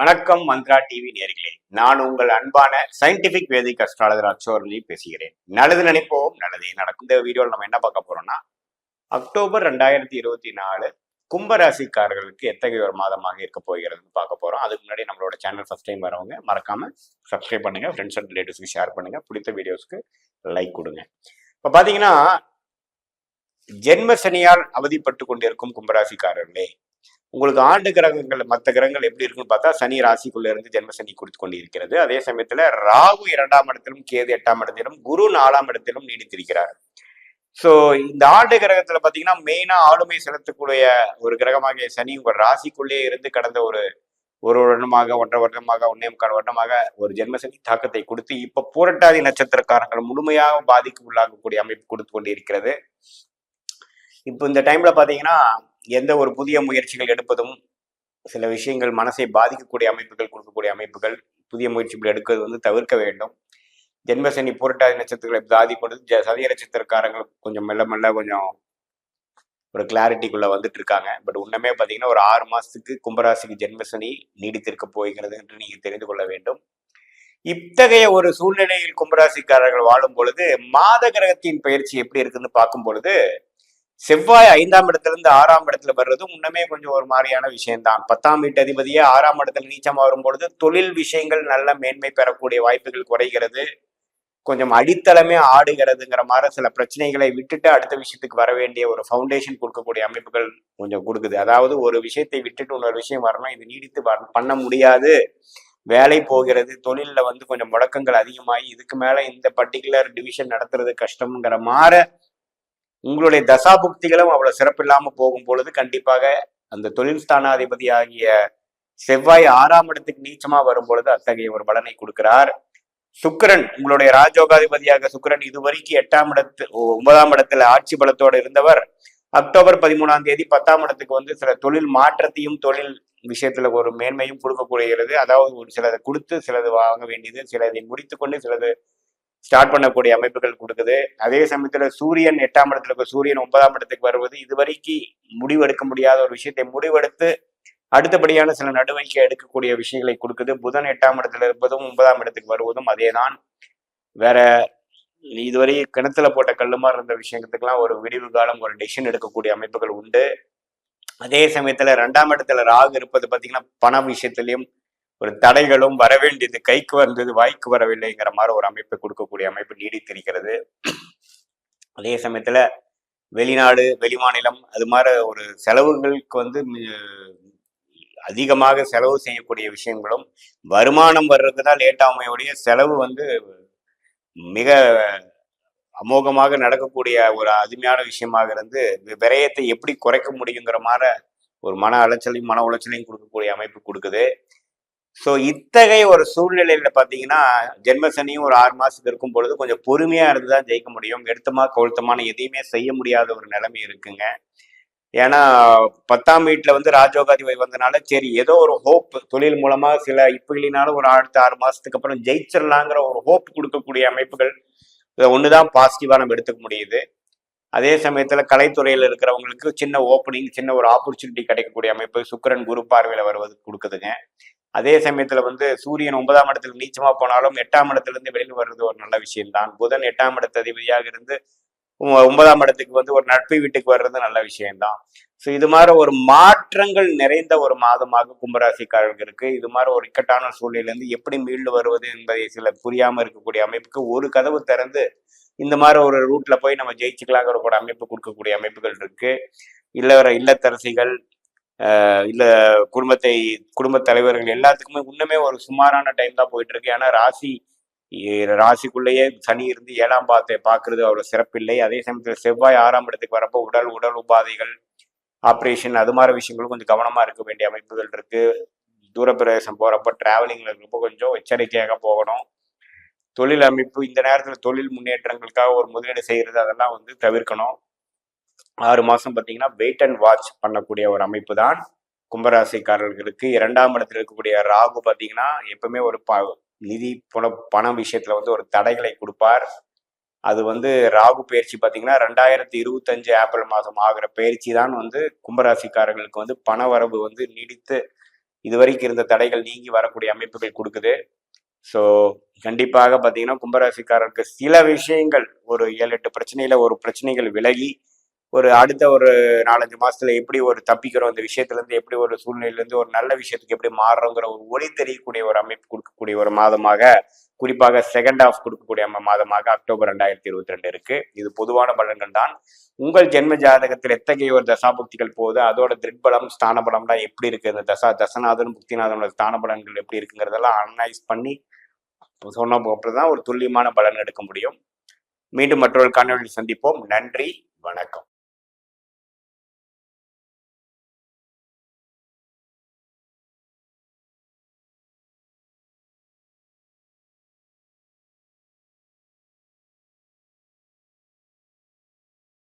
வணக்கம் மந்த்ரா டிவி நேர்களே. நான் உங்கள் அன்பான சயின்டிபிக் வேதிக் அஸ்ட்ராலஜர் அச்சோர்லி பேசுகிறேன். நல்லது நினைப்போம் நல்லதே நடக்கும். இந்த வீடியோவில் நம்ம என்ன பார்க்க போறோம்னா அக்டோபர் ரெண்டாயிரத்தி இருபத்தி நாலு கும்பராசிக்காரர்களுக்கு எத்தகைய ஒரு மாதமாக இருக்க போகிறதுன்னு பார்க்க போறோம். அதுக்கு முன்னாடி நம்மளோட சேனல் ஃபர்ஸ்ட் டைம் வரவங்க மறக்காம சப்ஸ்கிரைப் பண்ணுங்க. ஃப்ரெண்ட்ஸ் அண்ட் ரிலேட்டிவ்ஸ்க்கு ஷேர் பண்ணுங்க. பிடித்த வீடியோஸ்க்கு லைக் கொடுங்க. இப்போ பார்த்தீங்கன்னா ஜென்ம சனியால் அவதிப்பட்டு கொண்டிருக்கும் கும்பராசிக்காரர்களே உங்களுக்கு ஆண்டு கிரகங்கள் மற்ற கிரகங்கள் எப்படி இருக்குன்னு பார்த்தா சனி ராசிக்குள்ள இருந்து ஜென்ம சனி கொடுத்து கொண்டு இருக்கிறது. அதே சமயத்துல ராகு இரண்டாம் இடத்திலும் கேது எட்டாம் இடத்திலும் குரு நாலாம் இடத்திலும் நீடித்திருக்கிறார். ஸோ இந்த ஆண்டு கிரகத்துல பாத்தீங்கன்னா மெயினா ஆளுமை செலுத்தக்கூடிய ஒரு கிரகமாக சனி உங்கள் ராசிக்குள்ளே இருந்து கடந்த ஒரு ஒரு வருடமாக ஒன்றரை வருடமாக ஒன்னே முக்கால் வருடமாக ஒரு ஜென்மசனி தாக்கத்தை கொடுத்து இப்ப பூரட்டாதி நட்சத்திரக்காரங்கள் முழுமையாக பாதிக்கு உள்ளாகக்கூடிய அமைப்பு கொடுத்து கொண்டு இருக்கிறது. இப்போ இந்த டைம்ல பாத்தீங்கன்னா எந்த ஒரு புதிய முயற்சிகள் எடுப்பதும் சில விஷயங்கள் மனசை பாதிக்கக்கூடிய அமைப்புகள் கொடுக்கக்கூடிய அமைப்புகள் புதிய முயற்சிகள் எடுக்கிறது வந்து தவிர்க்க வேண்டும். ஜென்மசனி பூரட்டாதி நட்சத்திரங்களை பாதிக்கொண்டு ஜ- சதய நட்சத்திரக்காரங்கள் கொஞ்சம் மெல்ல மெல்ல கொஞ்சம் ஒரு கிளாரிட்டிக்குள்ள வந்துட்டு இருக்காங்க. பட் உண்மையே பார்த்தீங்கன்னா ஒரு ஆறு மாசத்துக்கு கும்பராசிக்கு ஜென்மசனி நீடித்திருக்க போகிறது என்று நீங்க தெரிந்து கொள்ள வேண்டும். இத்தகைய ஒரு சூழ்நிலையில் கும்பராசிக்காரர்கள் வாழும் பொழுது மாத கிரகத்தின் பயிற்சி எப்படி இருக்குன்னு பார்க்கும் பொழுது செவ்வாய் ஐந்தாம் இடத்துல இருந்து ஆறாம் இடத்துல வர்றது முன்னமே கொஞ்சம் ஒரு மாதிரியான விஷயம்தான். பத்தாம் வீட்டு அதிபதியே ஆறாம் இடத்துல நீச்சமாக வரும்பொழுது தொழில் விஷயங்கள் நல்ல மேன்மை பெறக்கூடிய வாய்ப்புகள் குறைகிறது. கொஞ்சம் அடித்தளமே ஆடுகிறதுங்கிற மாதிரி சில பிரச்சனைகளை விட்டுட்டு அடுத்த விஷயத்துக்கு வர வேண்டிய ஒரு ஃபவுண்டேஷன் கொடுக்கக்கூடிய அமைப்புகள் கொஞ்சம் கொடுக்குது. அதாவது ஒரு விஷயத்தை விட்டுட்டு இன்னொரு விஷயம் வரணும் இது நீடித்து பண்ண முடியாது. வேலை போகிறது தொழிலில் வந்து கொஞ்சம் முடக்கங்கள் அதிகமாகி இதுக்கு மேலே இந்த பர்டிகுலர் டிவிஷன் நடத்துறது கஷ்டம்ங்கிற மாதிரி உங்களுடைய தசாபுக்திகளும் அவ்வளவு சிறப்பில்லாம போகும் பொழுது கண்டிப்பாக அந்த தொழில் ஸ்தானாதிபதி ஆகிய செவ்வாய் ஆறாம் இடத்துக்கு நீச்சமா வரும் பொழுது அத்தகைய ஒரு பலனை கொடுக்கிறார். சுக்கிரன் உங்களுடைய ராஜோகாதிபதியாக சுக்கிரன் இதுவரைக்கும் எட்டாம் இடத்து ஒ- ஒன்பதாம் இடத்துல ஆட்சி பலத்தோடு இருந்தவர். அக்டோபர் பதிமூணாம் தேதி பத்தாம் இடத்துக்கு வந்து சில தொழில் மாற்றத்தையும் தொழில் விஷயத்துல ஒரு மேன்மையும் கொடுக்கக்கூடியது. அதாவது ஒரு சிலதை கொடுத்து சிலது வாங்க வேண்டியது சிலதை முடித்து கொண்டு சிலது ஸ்டார்ட் பண்ணக்கூடிய அமைப்புகள் கொடுக்குது. அதே சமயத்தில் சூரியன் எட்டாம் இடத்துல இருக்க. சூரியன் ஒன்பதாம் இடத்துக்கு வருவது இதுவரைக்கும் முடிவெடுக்க முடியாத ஒரு விஷயத்தை முடிவெடுத்து அடுத்தபடியான சில நடவடிக்கை எடுக்கக்கூடிய விஷயங்களை கொடுக்குது. புதன் எட்டாம் இடத்துல இருப்பதும் ஒன்பதாம் இடத்துக்கு வருவதும் அதேதான். வேற இதுவரை கிணத்துல போட்ட கல்லுமா இருந்த விஷயத்துக்கெல்லாம் ஒரு விடிவு காலம் ஒரு டெசிஷன் எடுக்கக்கூடிய அமைப்புகள் உண்டு. அதே சமயத்துல ரெண்டாம் இடத்துல ராகு இருப்பது பாத்தீங்கன்னா பண விஷயத்திலையும் ஒரு தடைகளும் வர வேண்டியது கைக்கு வந்தது வாய்க்கு வரவில்லைங்கிற மாதிரி ஒரு அமைப்பை கொடுக்கக்கூடிய அமைப்பு நீடித்திருக்கிறது. அதே சமயத்துல வெளிநாடு வெளிமாநிலம் அது மாதிரி ஒரு செலவுகளுக்கு வந்து அதிகமாக செலவு செய்யக்கூடிய விஷயங்களும் வருமானம் வர்றதுனால் லேட்டாமையுடைய செலவு வந்து மிக அமோகமாக நடக்கக்கூடிய ஒரு அருமையான விஷயமாக இருந்து விரயத்தை எப்படி குறைக்க முடியுங்கிற மாதிரி ஒரு மன அலைச்சலையும் மன உளைச்சலையும் கொடுக்கக்கூடிய அமைப்பு கொடுக்குது. ஸோ இத்தகைய ஒரு சூழ்நிலையில பார்த்தீங்கன்னா ஜென்மசனியும் ஒரு ஆறு மாசத்துக்கு இருக்கும் பொழுது கொஞ்சம் பொறுமையா இருந்து தான் ஜெயிக்க முடியும். எடுத்தமா கொழுத்தமான எதையுமே செய்ய முடியாத ஒரு நிலைமை இருக்குங்க. ஏன்னா பத்தாம் வீட்டில் வந்து ராஜோகாதிபதி வந்தனால சரி ஏதோ ஒரு ஹோப் தொழில் மூலமா சில இப்ப இல்லைனாலும் ஒரு அடுத்த ஆறு மாசத்துக்கு அப்புறம் ஜெயிச்சிடலாங்கிற ஒரு ஹோப் கொடுக்கக்கூடிய அமைப்புகள் இதை ஒண்ணுதான் பாசிட்டிவா நம்ம எடுத்துக்க முடியுது. அதே சமயத்துல கலைத்துறையில இருக்கிறவங்களுக்கு சின்ன ஓப்பனிங் சின்ன ஒரு ஆப்பர்ச்சுனிட்டி கிடைக்கக்கூடிய அமைப்பு சுக்கிரன் குரு பார்வையில வருவது கொடுக்குதுங்க. அதே சமயத்துல வந்து சூரியன் ஒன்பதாம் இடத்துல நீச்சமா போனாலும் எட்டாம் இடத்துல இருந்து வெளியில் வர்றது ஒரு நல்ல விஷயம்தான். புதன் எட்டாம் இடத்து அதிபதியாக இருந்து ஒன்பதாம் இடத்துக்கு வந்து ஒரு நட்பு வீட்டுக்கு வர்றது நல்ல விஷயம்தான். ஸோ இது மாதிரி ஒரு மாற்றங்கள் நிறைந்த ஒரு மாதமாக கும்பராசிக்காரர்களுக்கு இருக்கு. இது மாதிரி ஒரு இக்கட்டான சூழ்நிலையிலேருந்து எப்படி மீண்டு வருவது என்பதை சில புரியாமல் இருக்கக்கூடிய அமைப்புக்கு ஒரு கதவு திறந்து இந்த மாதிரி ஒரு ரூட்ல போய் நம்ம ஜெயிச்சுக்கலாங்கிற கூட அமைப்பு கொடுக்கக்கூடிய அமைப்புகள் இருக்கு. இல்ல இல்லத்தரசிகள் இல்லை குடும்பத்தை குடும்ப தலைவர்கள் எல்லாத்துக்குமே இன்னுமே ஒரு சுமாரான டைம் தான் போயிட்டு இருக்கு ஏன்னா ராசி ராசிக்குள்ளேயே சனி இருந்து ஏழாம் பாதத்தை பார்க்கறது அவ்வளோ சிறப்பில்லை. அதே சமயத்தில் செவ்வாய் ஆறாம் இடத்துக்கு வரப்போ உடல் உடல் உபாதைகள் ஆப்ரேஷன் அது மாதிரி விஷயங்களும் கொஞ்சம் கவனமாக இருக்க வேண்டிய அமைப்புகள் இருக்கு. தூரப்பிரதேசம் போகிறப்போ டிராவலிங்கில் ரொம்ப கொஞ்சம் எச்சரிக்கையாக போகணும். தொழில் அமைப்பு இந்த நேரத்தில் தொழில் முன்னேற்றங்களுக்காக ஒரு முதலீடு செய்கிறது அதெல்லாம் வந்து தவிர்க்கணும். ஆறு மாசம் பார்த்தீங்கன்னா வெயிட் அண்ட் வாட்ச் பண்ணக்கூடிய ஒரு அமைப்பு தான் கும்பராசிக்காரர்களுக்கு. இரண்டாம் இடத்துல இருக்கக்கூடிய ராகு பார்த்தீங்கன்னா எப்பவுமே ஒரு ப நிதி போன பண விஷயத்துல வந்து ஒரு தடைகளை கொடுப்பார். அது வந்து ராகு பயிற்சி பார்த்தீங்கன்னா ரெண்டாயிரத்தி இருபத்தஞ்சு ஏப்ரல் மாதம் ஆகிற பயிற்சி தான் வந்து கும்பராசிக்காரர்களுக்கு வந்து பண வரவு வந்து நீடித்து இதுவரைக்கும் இருந்த தடைகள் நீங்கி வரக்கூடிய அமைப்புகள் கொடுக்குது. ஸோ கண்டிப்பாக பார்த்தீங்கன்னா கும்பராசிக்காரருக்கு சில விஷயங்கள் ஒரு ஏழு எட்டு பிரச்சனையில ஒரு பிரச்சனைகள் விலகி ஒரு அடுத்த ஒரு நாலஞ்சு மாசத்துல எப்படி ஒரு தப்பிக்கிறோம் இந்த விஷயத்துல இருந்து எப்படி ஒரு சூழ்நிலையிலேருந்து ஒரு நல்ல விஷயத்துக்கு எப்படி மாறுறோங்கிற ஒரு ஒளி தெரியக்கூடிய ஒரு அமைப்பு கொடுக்கக்கூடிய ஒரு மாதமாக குறிப்பாக செகண்ட் ஆஃப் கொடுக்கக்கூடிய மாதமாக அக்டோபர் ரெண்டாயிரத்தி இருபத்தி ரெண்டு இருக்கு. இது பொதுவான பலன்கள் தான். உங்கள் ஜென்ம ஜாதகத்தில் எத்தகைய ஒரு தசாபுக்திகள் போகுது? அதோட திருட்பலம் ஸ்தான பலம்லாம் எப்படி இருக்கு? இந்த தசா தசநாதன் புக்திநாதனோட ஸ்தான பலன்கள் எப்படி இருக்குங்கிறதெல்லாம் அனலைஸ் பண்ணி சொன்ன அப்புறம் தான் ஒரு துல்லியமான பலன் எடுக்க முடியும். மீண்டும் மற்றொரு காணொலியில் சந்திப்போம். நன்றி வணக்கம்.